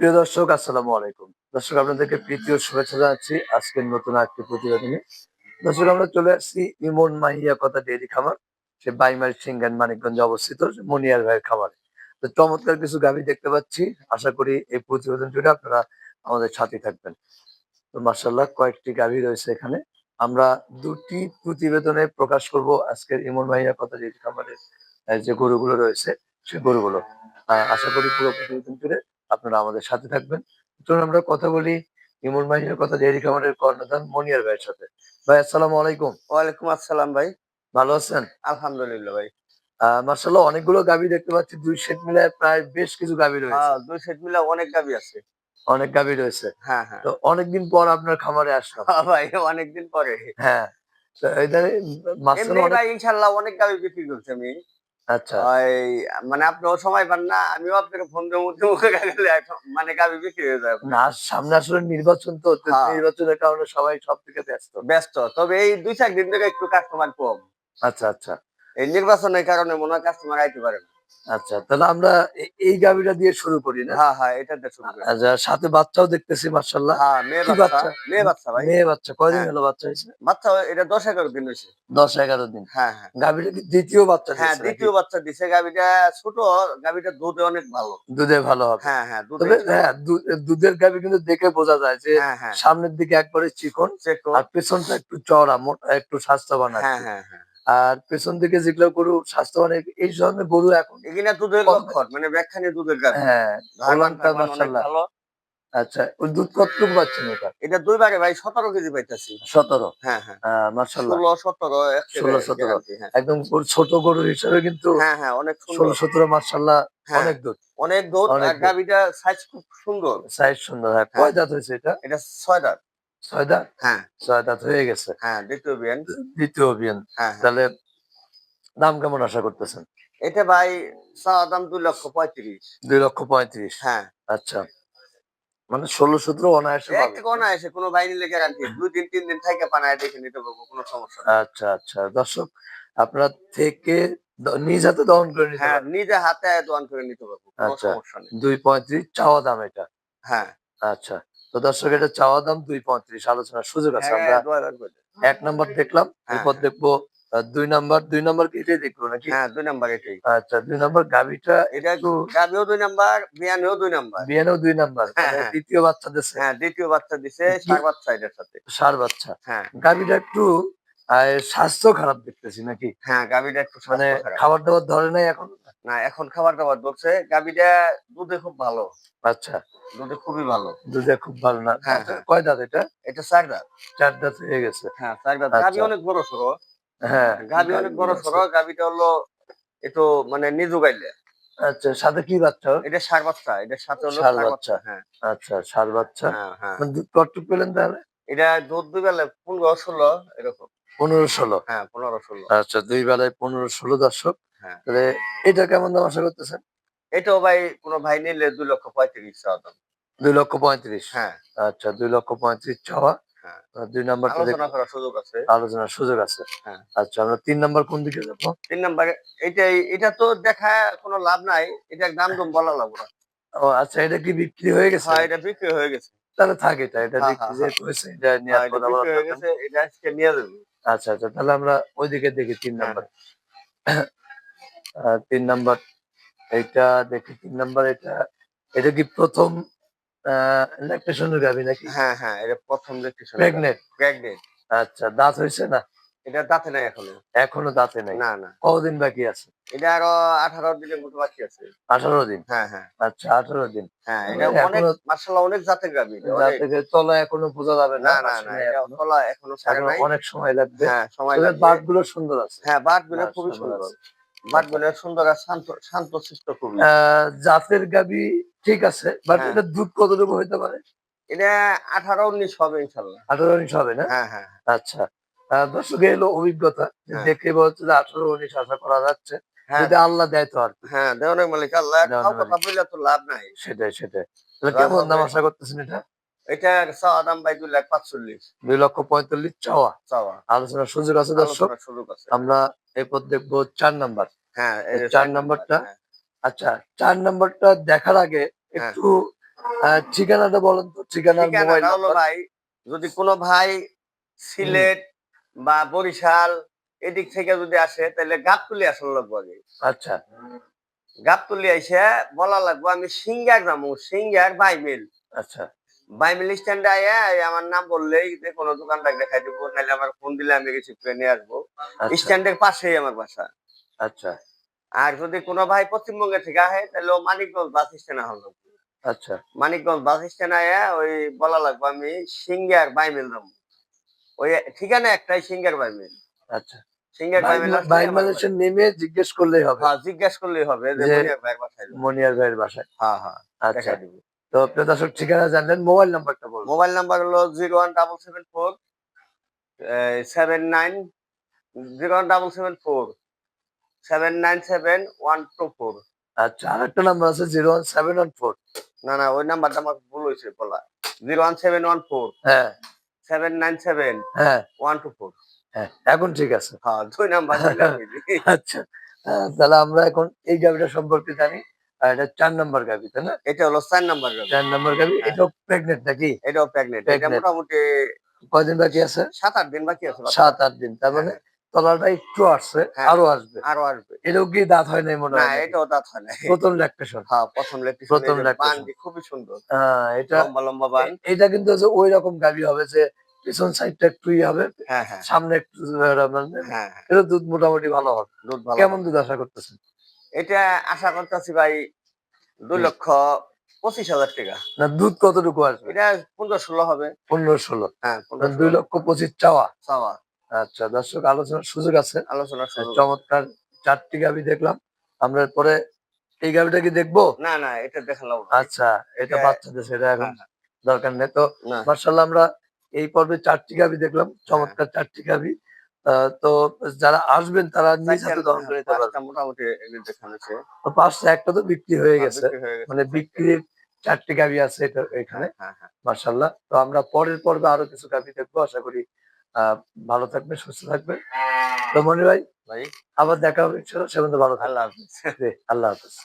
প্রিয় দর্শক, আসসালামু আলাইকুম। দর্শক, আপনাদেরকে প্রীতি ও শুভেচ্ছা জানাচ্ছি আজকের নতুন একটি প্রতিবেদনে। দর্শক, আমরা চলে আসছি ইমন মাহিয়া কথা ডেয়ারি খামার, সে বাইমারি সিংগান মানিকগঞ্জে অবস্থিত মনিয়ার ভাইয়ের খামারে। তো চমৎকার কিছু গাভী দেখতে পাচ্ছি। আশা করি এই প্রতিবেদন জুড়ে আপনারা আমাদের সাথে থাকবেন। তো মার্শাল্লাহ কয়েকটি গাভী রয়েছে এখানে। আমরা দুটি প্রতিবেদনে প্রকাশ করব আজকের ইমন মাহিয়া কথা ডেয়ারি খামারের যে গরুগুলো রয়েছে, সে গরুগুলো। আশা করি পুরো প্রতিবেদন জুড়ে আপনারা আমাদের সাথে থাকবেন। চলুন আমরা কথা বলি ইমন ভাইয়ের কথা ডেয়ারি খামারের কর্ণধার মনিয়ার ভাইয়ের সাথে। ভাই আসসালামু আলাইকুম। ওয়ালাইকুম আসসালাম ভাই। ভালো আছেন? আলহামদুলিল্লাহ ভাই। মার্শাল্লাহ অনেকগুলো গাভী দেখতে পাচ্ছি। দুই সেট মিলে প্রায় বেশ কিছু গাভী রয়েছে। হ্যাঁ দুই সেট মিলে অনেক গাবি আছে। অনেক গাভী রয়েছে। হ্যাঁ হ্যাঁ। তো অনেকদিন পর আপনার খামারে আসলাম। হ্যাঁ ভাই অনেকদিন পরে। হ্যাঁ ইনশাল্লাহ অনেক গাবি বিক্রি করছি আমি। আচ্ছা। ওই মানে আপনিও সময় পান না আমিও আপনাকে ফোন দিয়ে মুখে মুখে গেলে মানে কাবি বিক্রি হয়ে যাবে না সামনে আসলে নির্বাচন তো হ্যাঁ। নির্বাচনের কারণে সবাই সব থেকে ব্যস্ত। ব্যস্ত তবে এই দুই চার দিন থেকে একটু কাস্টমার কম। আচ্ছা আচ্ছা। এই নির্বাচনের কারণে মনে হয় কাস্টমার আইতে পারে না। আচ্ছা তাহলে আমরা এই গাভীটা দিয়ে শুরু করি না? হ্যাঁ হ্যাঁ এটা দিয়ে শুরু করি। আচ্ছা সাথে বাচ্চাও দেখতেছি মার্শাল্লাহ হ্যাঁ মেয়ে বাচ্চা? মেয়ে বাচ্চা ভাই। মেয়ে বাচ্চা কয়দিন হ্যাঁ। হলো বাচ্চা হয়েছে? বাচ্চা এটা দশ এগারো দিন হয়েছে। দশ এগারো দিন। হ্যাঁ হ্যাঁ। গাভীটা কি দ্বিতীয় বাচ্চা হ্যাঁ দ্বিতীয় বাচ্চা দিছে গাবিটা ছোট গাবিটা দুধে অনেক ভালো। দুধে ভালো হবে। হ্যাঁ হ্যাঁ দুধে হ্যাঁ দুধের গাভী কিন্তু দেখে বোঝা যায় যে হ্যাঁ হ্যাঁ। সামনের দিকে একবারে চিকন চেক আর পেছনটা একটু চওড়া মোটা একটু স্বাস্থ্যবান হ্যাঁ হ্যাঁ হ্যাঁ। আর পেছন দিকে যেগুলো গরু স্বাস্থ্যবান এই- ধরনের গরু এখন এখানে দুধের লক্ষণ মানে ব্যাখ্যানে দুধের হ্যাঁ ভালো। আচ্ছা ওই দুধ কতটুকু পাচ্ছেন এটা? এটা দুইবারে ভাই সতেরো কেজি পাইতেছি। সতেরো? হ্যাঁ হ্যাঁ। মার্শাল্লাহ ষোলো সতেরো ষোলো, সতেরো। হ্যাঁ। একদম ছোট গরু হিসেবে কিন্তু হ্যাঁ হ্যাঁ অনেক ষোলো সতেরো মার্শাল্লাহ হ্যাঁ, অনেক দুধ। অনেক দুধ সাইজ খুব সুন্দর। সাইজ সুন্দর হ্যাঁ। হ্যাঁ। কয় দাঁত হয়েছে এটা? এটা ছয় দাঁত ছয় দাঁত হ্যাঁ। ছয় দাঁত হয়ে গেছে। হ্যাঁ দ্বিতীয় বিয়ান দ্বিতীয় অভিযান। হ্যাঁ হ্যাঁ। তাহলে দাম কেমন আশা করতেছেন? এটা ভাই চাওয়া দাম দুই লক্ষ পঁয়ত্রিশ। দুই লক্ষ পঁয়ত্রিশ? হ্যাঁ। আচ্ছা। মানে ষোলো সতেরো অনায়াসে পাবে। কোনো বাইরে লেগে গ্যারান্টি দুই দিন তিন দিন থেকে পানায় দেখে নিতে পারব কোনো সমস্যা আচ্ছা আচ্ছা। দর্শক আপনার থেকে নিজ হাতে দহন করে নিতে হ্যাঁ নিজে হাতে দোয়ান করে নিতে পারব আচ্ছা। দুই পঁয়ত্রিশ চাওয়া দাম এটা। হ্যাঁ। আচ্ছা। তো দর্শক এটা চাওয়া দাম দুই পঁয়ত্রিশ আলোচনার সুযোগ আছে। হ্যাঁ, আমরা এক নম্বর দেখলাম হ্যাঁ, এরপর। দেখব দুই নম্বর দুই নাম্বার কি এটাই দেখব নাকি? হ্যাঁ দুই নাম্বার এটাই। আচ্ছা দুই নম্বর গাভিটা এটা একটু গাবিও দুই নাম্বার বিয়ানেও দুই নাম্বার। বিয়ানেও দুই নাম্বার হ্যাঁ। দ্বিতীয় বাচ্চা দিচ্ছে হ্যাঁ দ্বিতীয় বাচ্চা দিছে সার বাচ্চা এটার সাথে। সার বাচ্চা। হ্যাঁ। গাভিটা একটু আহ, স্বাস্থ্য খারাপ দেখতেছি নাকি? হ্যাঁ গাবিটা একটু মানে খাবার দাবার ধরে নাই এখন? না এখন খাবার দাবার ধরছে গাবিটা দুধে খুব ভালো। আচ্ছা। দুধে খুবই ভালো। দুধে খুব ভালো না? হ্যাঁ, আচ্ছা, হ্যাঁ। কয় দাঁত এটা? এটা চার দাঁত। চার দাঁত হয়ে গেছে। হ্যাঁ চার দাঁত। আচ্ছা। অনেক বড় সড়ো। হ্যাঁ। গাবি অনেক বড় সড়ো। গাবিটা হলো একটু মানে নিজু গাইলে। আচ্ছা সাথে কি বাচ্চা? এটা সার বাচ্চা। এটা সাথে হলো ষাঁড় বাচ্চা। হ্যাঁ। আচ্ছা সার বাচ্চা। হ্যাঁ হ্যাঁ। মানে দুধ কটুক পেলেন তাহলে? এটা দুধ দুই বেলা পনেরো ষোলো এরকম। পনেরো ষোলো। হ্যাঁ পনেরো ষোলো। আচ্ছা দুই বেলায় পনেরো ষোলো দর্শক। হ্যাঁ। তাহলে এটা কেমন দাম আশা করতেছেন? এটাও ভাই কোনো ভাই নিলে দুই লক্ষ পঁয়ত্রিশ চাওয়া দাম। দুই লক্ষ পঁয়ত্রিশ? হ্যাঁ। আচ্ছা দুই লক্ষ পঁয়ত্রিশ চাওয়া। হ্যাঁ। দুই নাম্বারটা আলোচনা করার সুযোগ আছে। আলোচনার সুযোগ আছে। হ্যাঁ। আচ্ছা আমরা তিন নাম্বার কোন দিকে যাব? তিন নম্বরে এটাই এটা তো দেখা কোনো লাভ নাই। এটা দাম দাম বলা লাগবে ও আচ্ছা এটা কি বিক্রি হয়ে গেছে? হ্যাঁ এটা বিক্রি হয়ে গেছে। তাহলে থাক এটা এটা বিক্রি হয়েছে এটা নিয়ে আর এটা কথা বলার গেছে এটা আজকে নিয়ে যাবে। আচ্ছা আচ্ছা তাহলে আমরা ওইদিকে দেখি তিন হ্যাঁ। নাম্বার। তিন নাম্বার এটা দেখি তিন নাম্বার এটা এটা কি প্রথম ল্যাকটেশনের গাবি নাকি? হ্যাঁ হ্যাঁ এটা প্রথম ইলেকট্রিশিয়ান প্রেগনেন্ট প্রেগনেন্ট আচ্ছা দাঁত হয়েছে না? এটা দাঁতে নাই এখনও। এখনও দাঁতে নাই? না না। কতদিন বাকি আছে? এটা আরও আঠারো দিনের মতো বাকি আছে। আঠারো দিন? হ্যাঁ হ্যাঁ। আচ্ছা আঠারো দিন। হ্যাঁ মানে এটা অনেক মার্শাল্লাহ অনেক জাতের গাবি তলা এখনও বোঝা যাবে না না না তলা এখনও অনেক সময় লাগবে। হ্যাঁ সময় লাগবে। বাটগুলো সুন্দর আছে। হ্যাঁ বাটগুলো খুবই সুন্দর বাটগুলো সুন্দর আর শান্ত শান্ত শিষ্ট খুবই। আহ, জাতের গাবি ঠিক আছে বাট হ্যাঁ। এটা দুধ কতটুকু হইতে পারে? এটা আঠারো উনিশ হবে ইনশাল্লাহ আঠারো উনিশ হবে না? হ্যাঁ হ্যাঁ। আচ্ছা। দর্শক এলো অভিজ্ঞতা হ্যাঁ। দেখে বলছে যে আঠারো উনিশ আশা করা যাচ্ছে। হ্যাঁ। যদি আল্লাহ দেয় তো আর। হ্যাঁ দেওয়ানের মালিক আল্লাহ কথা বললে তো লাভ নাই। সেটাই সেটাই। কেমন দাম আশা করতেছেন এটা? এটা চাওয়া দাম ভাই দুই লাখ পাঁচচল্লিশ। দুই লক্ষ পঁয়তাল্লিশ চাওয়া। চাওয়া। সুযোগ আছে দর্শক? সুযোগ আছে। আমরা এরপর দেখব চার নাম্বার। হ্যাঁ চার নাম্বারটা? হ্যাঁ। আচ্ছা চার নাম্বারটা দেখার আগে একটু ঠিকানাটা বলেন তো ঠিকানা মোবাইল ভাই যদি কোনো ভাই সিলেট বা বরিশাল এদিক থেকে যদি আসে তাহলে গাবতুলি আসলে লাগবো আগে। আচ্ছা। গাবতুলি এসে বলা লাগবো আমি সিঙ্গার যাব সিঙ্গার বাইমিল আচ্ছা। বাইমিল স্ট্যান্ডে আয়া আমার নাম বললেই যে কোনো দোকানদার দেখাই দিব নাহলে আমার ফোন দিলে আমি কিছু নিয়ে আসব। আচ্ছা। স্ট্যান্ডের পাশেই আমার বাসা। আচ্ছা। আর যদি কোনো ভাই পশ্চিমবঙ্গে থেকে আসে তাহলে ও মানিকগঞ্জ বাস স্ট্যান্ড হলো আচ্ছা। মানিকগঞ্জ বাস স্ট্যান্ড আয়া ওই বলা লাগবো আমি সিঙ্গার বাইমিল যাব ওই ঠিকানা একটাই সিঙ্গার বাইমিল আচ্ছা। সিঙ্গার বাইর মানুষের নেমে জিজ্ঞেস করলেই হবে। হ্যাঁ জিজ্ঞেস করলেই হবে যে মনিয়ার ভাইয়ের বাসায় হ্যাঁ হ্যাঁ আচ্ছা। তো দর্শক ঠিকানা জানলেন মোবাইল নাম্বারটা বলুন। মোবাইল নাম্বার হলো zero one double seven four seven nine zero one double seven four seven nine seven one two four. আচ্ছা আর একটা নাম্বার আছে zero one seven one four. না না ওই নাম্বারটা আমার ভুল হয়েছে বলা। Zero one seven one four. হ্যাঁ। সেভেন নাইন সেভেন হ্যাঁ। ওয়ান টু ফোর হ্যাঁ এখন ঠিক আছে। হ্যাঁ দুই নাম্বার আচ্ছা তাহলে আমরা এখন এই গাভিটা সম্পর্কে জানি আর এটা চার নাম্বার গাভি তাই না? এটা হলো চার নাম্বার চার নাম্বার গাভি এটাও প্রেগনেন্ট নাকি? এটাও প্রেগনেন্ট এটা মোটামুটি কয়দিন বাকি আছে? সাত আট দিন বাকি আছে। সাত আট দিন তার মানে তলাটা একটু আসছে হ্যাঁ। আরও আসবে। আরও আসবে। এটাও কি দাঁত হয় নাই মনে হয় এটাও দাঁত হয় না প্রথম ল্যাকটেশন হ্যাঁ প্রথম লেগটিস প্রথম। বান খুবই সুন্দর। এটা লম্বা লম্বা বান। এটা কিন্তু ওই রকম গাভি হবে যে পিছন সাইডটা একটু ইয়ে হবে হ্যাঁ হ্যাঁ। সামনে একটু হ্যাঁ? হ্যাঁ, এটা দুধ মোটামুটি ভালো হবে। দুধ ভালো কেমন দুধ আশা করতেছেন? এটা আশা করতেছি ভাই দুই লক্ষ পঁচিশ হাজার টাকা। না দুধ কতটুকু আসবে? এটা পনেরো ষোলো হবে। পনেরো ষোলো। হ্যাঁ দুই লক্ষ পঁচিশ চাওয়া। চাওয়া। আচ্ছা দর্শক আলোচনার সুযোগ আছে। আলোচনা চমৎকার চারটি গাভি দেখলাম। আমরা পরে এই গাভিটা কি দেখব? না না এটা দেখালাম আচ্ছা এটা বাচ্চাদের সেটা এখন হ্যাঁ, দরকার নেই। তো না। মার্শাল্লাহ আমরা এই পর্বে চারটি গাভি দেখলাম চমৎকার চারটি আহ, তো যারা আসবেন তারা নিজ হাতে দহন করে নিতে পারবেন। পাঁচটা মোটামুটি দেখানোছে তো পাঁচটা একটা তো বিক্রি হয়ে গেছে। হয়ে। মানে বিক্রির চারটি গাভি আছে এটা এখানে হ্যাঁ হ্যাঁ। মার্শাল্লাহ। তো আমরা পরের পর্বে আরও কিছু গাভি দেখব আশা করি ভালো থাকবে সুস্থ থাকবে তো মনি ভাই ভাই। আবার দেখা হবে ভালো থাকবেন। আল্লাহ হাফিজ। আল্লাহ হাফিজ।